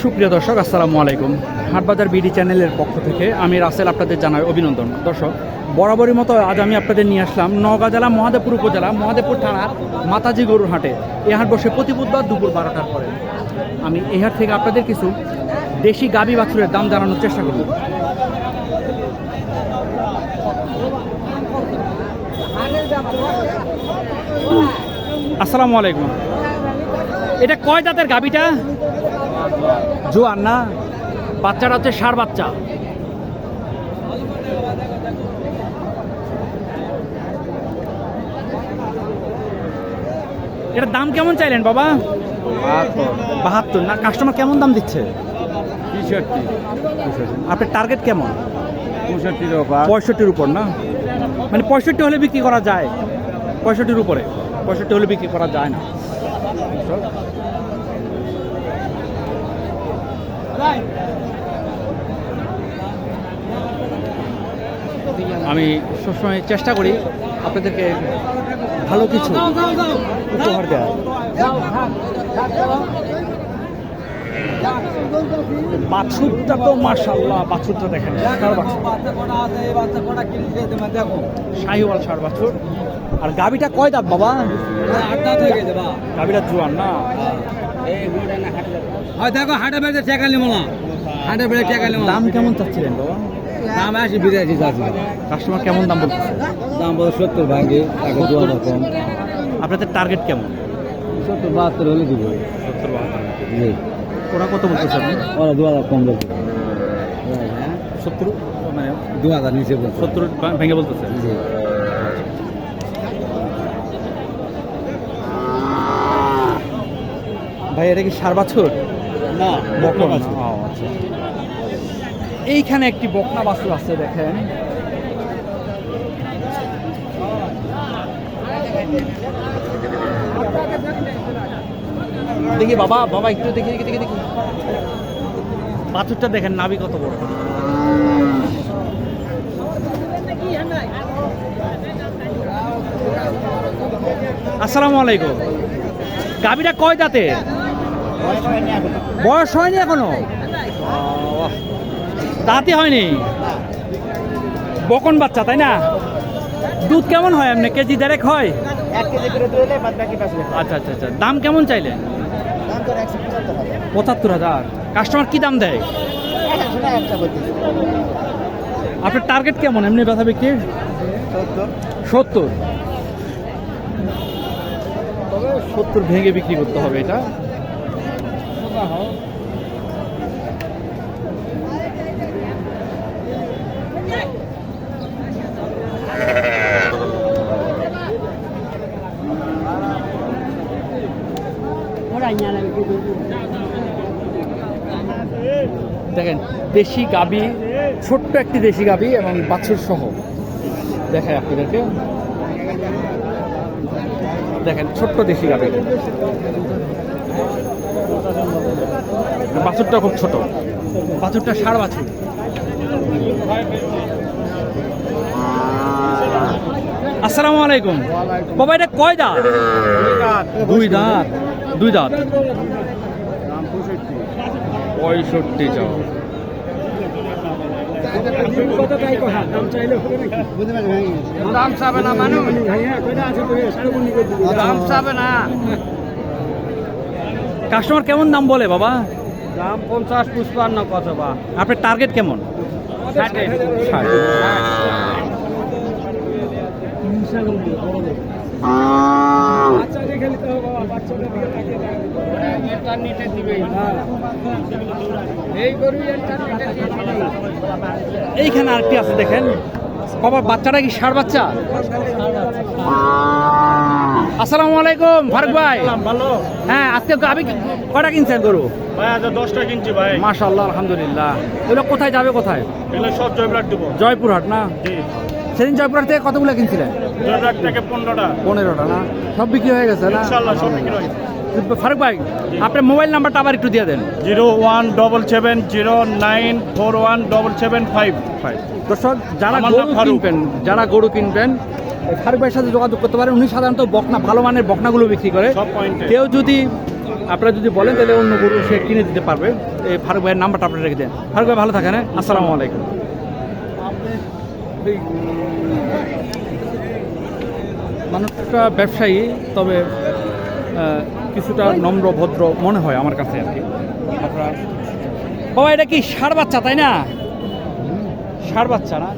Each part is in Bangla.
সুপ্রিয় দর্শক, আসসালামু আলাইকুম। হাটবাজার বিডি চ্যানেলের পক্ষ থেকে আমি রাসেল আপনাদের জানাই অভিনন্দন। দর্শক, বরাবরই মতো আজ আমি আপনাদের নিয়ে আসলাম নওগাঁ জেলা, মহাদেবপুর উপজেলা, মহাদেবপুর থানার মাতাজি গরুর হাটে। এই হাট বসে প্রতি বুধবার দুপুর বারোটার পরে। আমি এই হাট থেকে আপনাদের কিছু দেশি গাবি বাছুরের দাম জানানোর চেষ্টা করব। আসসালামু আলাইকুম। এটা কয় জাতের গাবিটা? জোয়ান না বাচ্চাটা হচ্ছে সার বাচ্চা। এটার দাম কেমন চাইলেন বাবা? বাহাত্তর। না কাস্টমার কেমন দাম দিচ্ছে? আপনার টার্গেট কেমন? পঁয়ষট্টির উপর না? মানে পঁয়ষট্টি হলে বিক্রি করা যায়। পঁয়ষট্টির উপরে। পঁয়ষট্টি হলে বিক্রি করা যায় না। আমি সবসময় চেষ্টা করি আপনাদেরকে ভালো কিছু উপহার দেওয়ার। বাছুরটা তো মার্শাল্লাহ বাছুরটা দেখেন সার বাছুর। শাহিওয়াল সার বাছুর। আর গাবিটা কয় দাঁত বাবা? গাবিটা জোয়ান না? দেখো হাটে বেড়ে টেকা নিব না। হাটে বেড়ে টেকা নিব দাম কেমন চাচ্ছিলেন বাবা? দাম আসি বিরাশি চাষি কাস্টমার কেমন দাম বলতেছে? দাম বলো সত্তর ভাঙ্গে তাকে দু হাজার কম। আপনাদের টার্গেট কেমন? সত্তর বাহাত্তর হলে দিব। সত্তর বাহাত্তর। জি। ওরা কত বলতেছে আপনি? ওরা দু হাজার কম বলছে। সত্তর? মানে দু হাজার নিচে সত্তর ভেঙে বলতেছে? জি। ভাই এটা কি সার বাছুর? না বকনা বাছুর। আচ্ছা। এইখানে একটি বকনা বাছুর আছে দেখেন। দেখি বাবা বাবা একটু দেখি দেখি দেখি দেখি। বাছুরটা দেখেন নাবি কত বড়। আসসালামু আলাইকুম। গাবিটা কয় দাঁতে বয়স হয়নি এখনও? দাঁতই হয়নি। বকন বাচ্চা তাই না? দুধ কেমন হয় এমনি? কেজি দেড়েক হয়? আচ্ছা আচ্ছা আচ্ছা। দাম কেমন একশো পঁচাত্তর হাজার। কাস্টমার কি দাম দেয়? আপনার টার্গেট কেমন এমনি ব্যথা সত্তর। সত্তর। সত্তর ভেঙে বিক্রি করতে হবে এটা। দেখেন, দেশি গাবি, ছোট্ট একটি দেশি গাবি এবং বাছুর সহ। দেখায় আপনাদেরকে। দেখেন, ছোট্ট দেশি গাবি। বাছুরটা খুব ছোট। বাছুরটা ষাড় বাছুর। আসসালামু আলাইকুম। বাবা এটা কয় দাঁত? দুই দাঁত। দুই দাঁত। পঁয়ষট্টি চাও। দাম চাবে না মানুষ? দাম চাবে না। কাস্টমার কেমন দাম বলে বাবা? দাম পঞ্চাশ পুষ্পান্ন কত বা? আপনার টার্গেট কেমন? ষাটে। ষাট। এই এইখানে আরেকটি আছে দেখেন। বাবা বাচ্চাটা কি ষাড় বাচ্চা? আসসালামু আলাইকুম ফারুক ভাই। ভালো। হ্যাঁ আজকে আমি কটা কিনছেন গরু? ভাই আজ দশটা কিনছি ভাই। আলহামদুলিল্লাহ। ওগুলো কোথায় যাবে কোথায়? এগুলো সব জয়ব্রাক দেবো। জয়পুরহাট না? জি। সেদিন জয়পুরহাট থেকে কতগুলো কিনছিলেন? থেকে পনেরোটা। পনেরোটা না? সব বিক্রি হয়ে গেছে না? ইনশাল্লাহ সব বিক্রি হয়েছে ফারুক ভাই আপনার মোবাইল নাম্বারটা আবার একটু দিয়ে দেন। Zero one double seven zero nine four one double seven five. দর্শক যারা গরু। কিনবেন যারা গরু কিনবেন এই ফারুক ভাইয়ের সাথে যোগাযোগ করতে পারেন। উনি সাধারণত বকনা ভালো মানের বকনাগুলো বিক্রি করে। কেউ যদি আপনারা যদি বলেন তাহলে অন্য গরু সে কিনে দিতে পারবে। এই ফারুক ভাইয়ের নাম্বারটা আপনারা রেখে দেন। ফারুক ভাই ভালো থাকেন হ্যাঁ? আসসালামু আলাইকুম। মানুষটা ব্যবসায়ী তবে কিছুটা নম্র ভদ্র মনে হয় আমার কাছে আর কি। আপনারা বাবা এটা কি ষাড় বাচ্চা তাই না? ষাড় বাচ্চা না।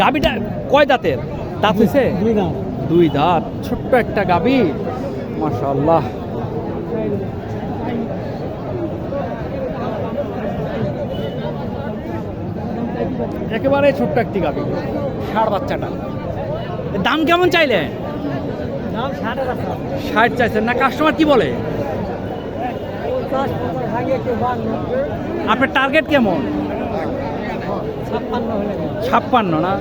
গাবিটা কয় দাঁতের? দাঁত হয়েছে দুই দাঁত। ছোট্ট একটা গাবি। মাশাআল্লাহ। একেবারে ছোট্ট একটি গাবি। ষাড় বাচ্চাটা। দাম কেমন চাইলে? ষাট চাইছেন না? কাস্টমার কি বলে? আপনার টার্গেট কেমন? ছাপ্পান্ন না?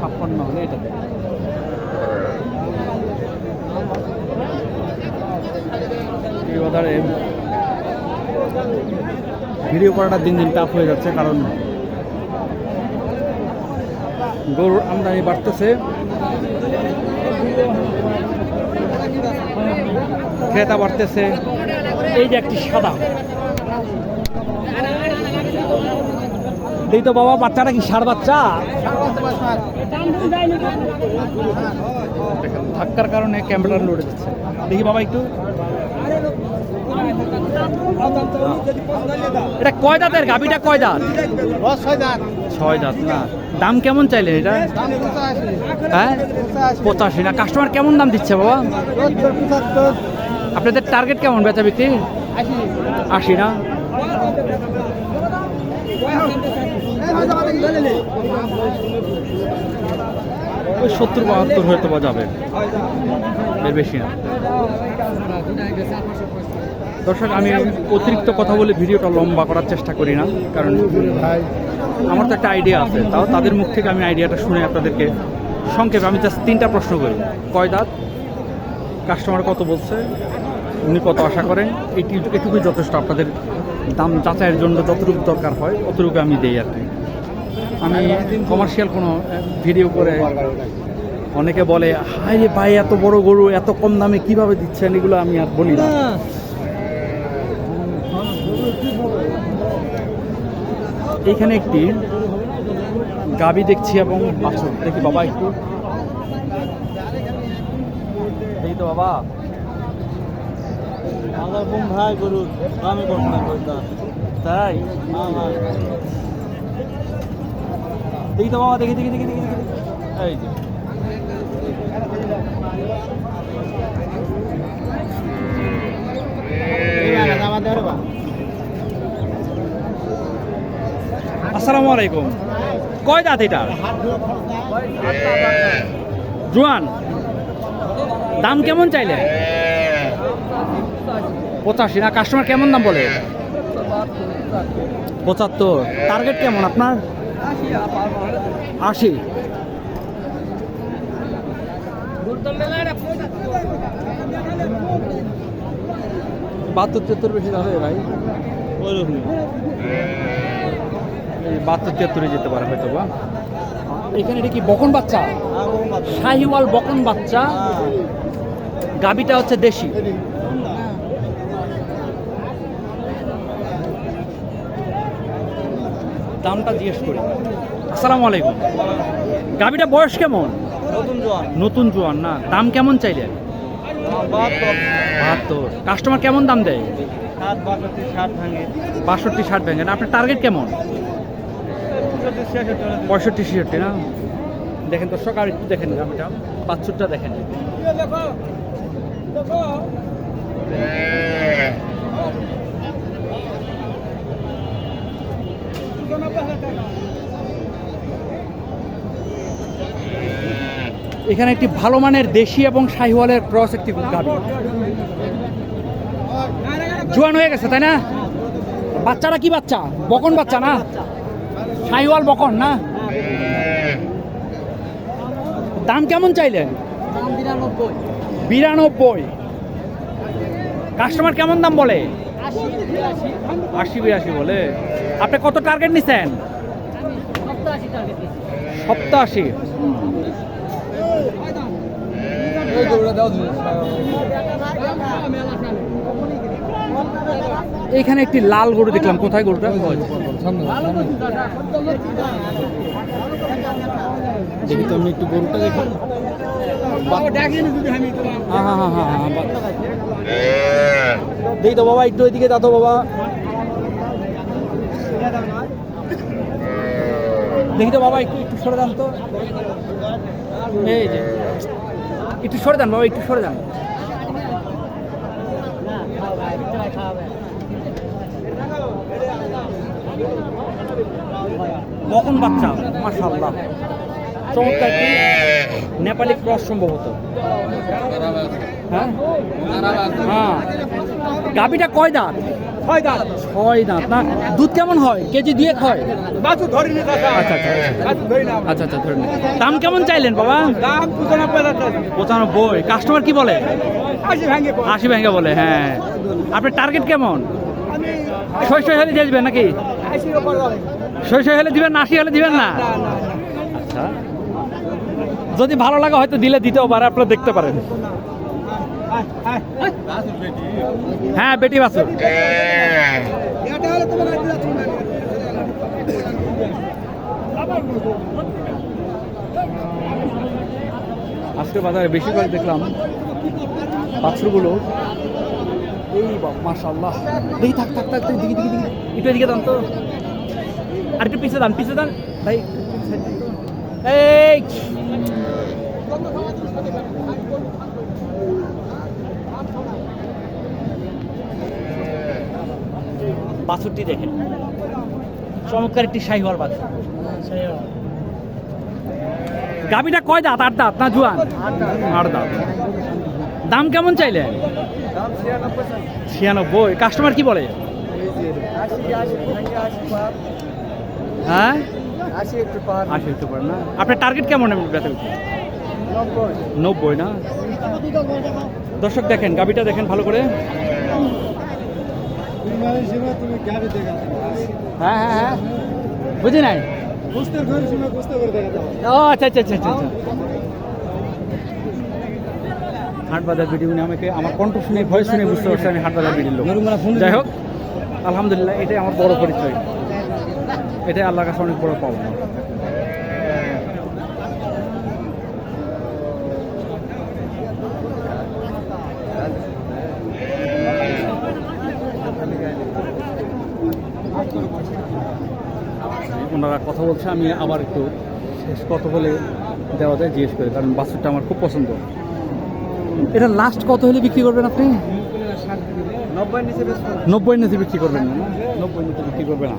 ছাপ্পান্ন হলে এটা দেন। ভিডিও করাটা দিন দিন টাফ হয়ে যাচ্ছে কারণ গরুর আমদানি বাড়তেছে। ক্রেতা বাড়তেছে। এই যে একটি সাদা। এই তো বাবা বাচ্চাটা কি সার বাচ্চা? ধাক্কার কারণে ক্যামেরা লড়ে দিচ্ছে দেখি বাবা একটু। এটা কয় দাঁতের? গাবিটা কয় দাঁত? ছয় দাঁত না। দাম কেমন চাইলেন এটা? হ্যাঁ? পঁচাশি। না কাস্টমার কেমন দাম দিচ্ছে বাবা? আপনাদের টার্গেট কেমন বেচা বিক্রি? আশি না? ওই সত্তর বাহাত্তর হয়তো বা যাবে। এর বেশি না। দর্শক, আমি অতিরিক্ত কথা বলে ভিডিওটা লম্বা করার চেষ্টা করি না, কারণ আমার তো একটা আইডিয়া আছে। তাও তাদের মুখ থেকে আমি আইডিয়াটা শুনে আপনাদেরকে সংক্ষেপে আমি জাস্ট তিনটা প্রশ্ন করি। কয় দাঁত? কাস্টমার কত বলছে? উনি কত আশা করেন? এটি এটুকুই যথেষ্ট। আপনাদের দাম যাচাইয়ের জন্য যতটুকু দরকার হয়, অতটুকু আমি দেই আর কি। আমি কমার্শিয়াল কোনো ভিডিও করে অনেকে বলে হাই রে ভাই এত বড় গরু এত কম দামে কীভাবে দিচ্ছেন? এগুলো আমি আর বলি না। এইখানে একটি গাবি দেখছি এবং বাছুর। দেখি বাবা একটু। এই তো বাবা। ভাই গরু আমি বর্তমান করতাম তাই? দেখি তো বাবা, দেখি দেখি দেখি দেখি। এই যে। আসসালামু আলাইকুম। কয় দাঁত এটা? জোয়ান, দাম কেমন চাইলে? পঁচাশি, না কাস্টমার কেমন দাম বলে? পঁচাত্তর। টার্গেট কেমন আপনার? আশি। বাহাত্তর তেত্তর বেশি হবে ভাই? এই বাহাত্তর তেত্তরে যেতে পারে হয়তো বা এখানে এটা কি বকন বাচ্চা? শাহিওয়াল বকন বাচ্চা। গাবিটা হচ্ছে দেশি। দামটা জিজ্ঞেস করি। আসসালামু আলাইকুম। গাবিটা বয়স কেমন? নতুন জোয়ান। নতুন জোয়ান না? দাম কেমন চাইলে বাহাত্তর। কাস্টমার কেমন দাম দেয়? ষাট বাষট্টি ষাট ভেঙে। না আপনার টার্গেট কেমন? পঁয়ষট্টি ছিষট্টি না? দেখেন তো সকাল একটু দেখেন গাবিটা। বাছুরটা দেখেন। এখানে একটি ভালো মানের দেশি এবং শাহিওয়ালের ক্রস একটি গাবি জোয়ান হয়ে গেছে তাই না? বাচ্চারা কি বাচ্চা? বকন বাচ্চা না? শাহিওয়াল বকন না? দাম কেমন চাইলেন? বিরানব্বই। কাস্টমার কেমন দাম বলে? আশি বিরাশি। আশি বলে? আপনি কত টার্গেট নিছেন? গরুটা দাও এইখানে একটি লাল গরু দেখলাম। কোথায় গরুটা? দেখি তো আমি একটু গরুটা দেখি। হ্যাঁ হ্যাঁ হ্যাঁ হ্যাঁ হ্যাঁ। দেখি তো বাবা, একটু ওইদিকে দাও তো বাবা। দেখি তো বাবা, একটু একটু সরে যান তো। এই যে, একটু সরে যান বাবা, একটু সরে যান কখন বাচ্চা, মাশাআল্লাহ। চমৎকার নেপালি ক্রস সম্ভবত। হ্যাঁ? হ্যাঁ। গাবিটা কয় দাঁত? ছয় দাঁত। ছয় দাঁত না? দুধ কেমন হয়? কেজি দিয়ে হয়? বাছু ধরি নি আচ্ছা আচ্ছা আচ্ছা। ধরি আচ্ছা আচ্ছা। দাম কেমন চাইলেন বাবা? দাম পঁচানব্বই কাস্টমার কি বলে? আশি ভাঙে বলে। হ্যাঁ। আপনার টার্গেট কেমন? ছয় ছয় হলে দিয়ে দিবেন নাকি? ছয় ছয় হলে দিবেন না আশি হলে দিবেন না। আচ্ছা। যদি ভালো লাগে হয়তো দিলে দিতেও পারে, আপনারা দেখতে পারেন। হ্যাঁ বেটি বাছুর। আজকে বাজারে বেশি করে দেখলাম বাছুরগুলো। এই মাশাল্লাহ দেখি থাক থাক থাক, দিকে দিকে দিকে। একটু এদিকে দান তো। আর একটু পিছিয়ে দান পিছিয়ে দান ভাই। এই। বাছুরটি দেখেন। চমৎকার একটি শাহিওয়াল বাছুর। গাবিটা কয় দাঁত? আট দাঁত না জুয়ান? আট দাঁত। দাম কেমন চাইলে ছিয়ানব্বই কাস্টমার কি বলে? হ্যাঁ? আশি একটু পার। আশি হতে পারে না? আপনার টার্গেট কেমন বেচা বিক্রি? নব্বই, না? দর্শক দেখেন, গাবিটা দেখেন ভালো করে। হ্যাঁ হ্যাঁ হ্যাঁ। বুঝি নাই? ও আচ্ছা আচ্ছা আচ্ছা আচ্ছা নিয়ে আমাকে আমার বুঝতে পারছি আমি যাই হোক, আলহামদুলিল্লাহ, এটাই আমার বড় পরিচয়। এটাই আল্লাহর কাছে অনেক বড় পাওয়া। কথা বলছে আমি আবার একটু শেষ কত হলে দেওয়া যায় জিজ্ঞেস করি কারণ বাছুরটা আমার খুব পছন্দ। এটা লাস্ট কত হলে বিক্রি করবেন আপনি? নব্বই নিচে বিক্রি করবেন না? নব্বই নিচে বিক্রি করবে না।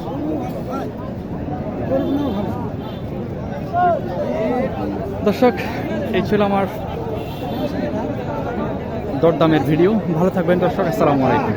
দর্শক এই ছিল আমার দরদামের ভিডিও। ভালো থাকবেন দর্শক আসসালামু আলাইকুম।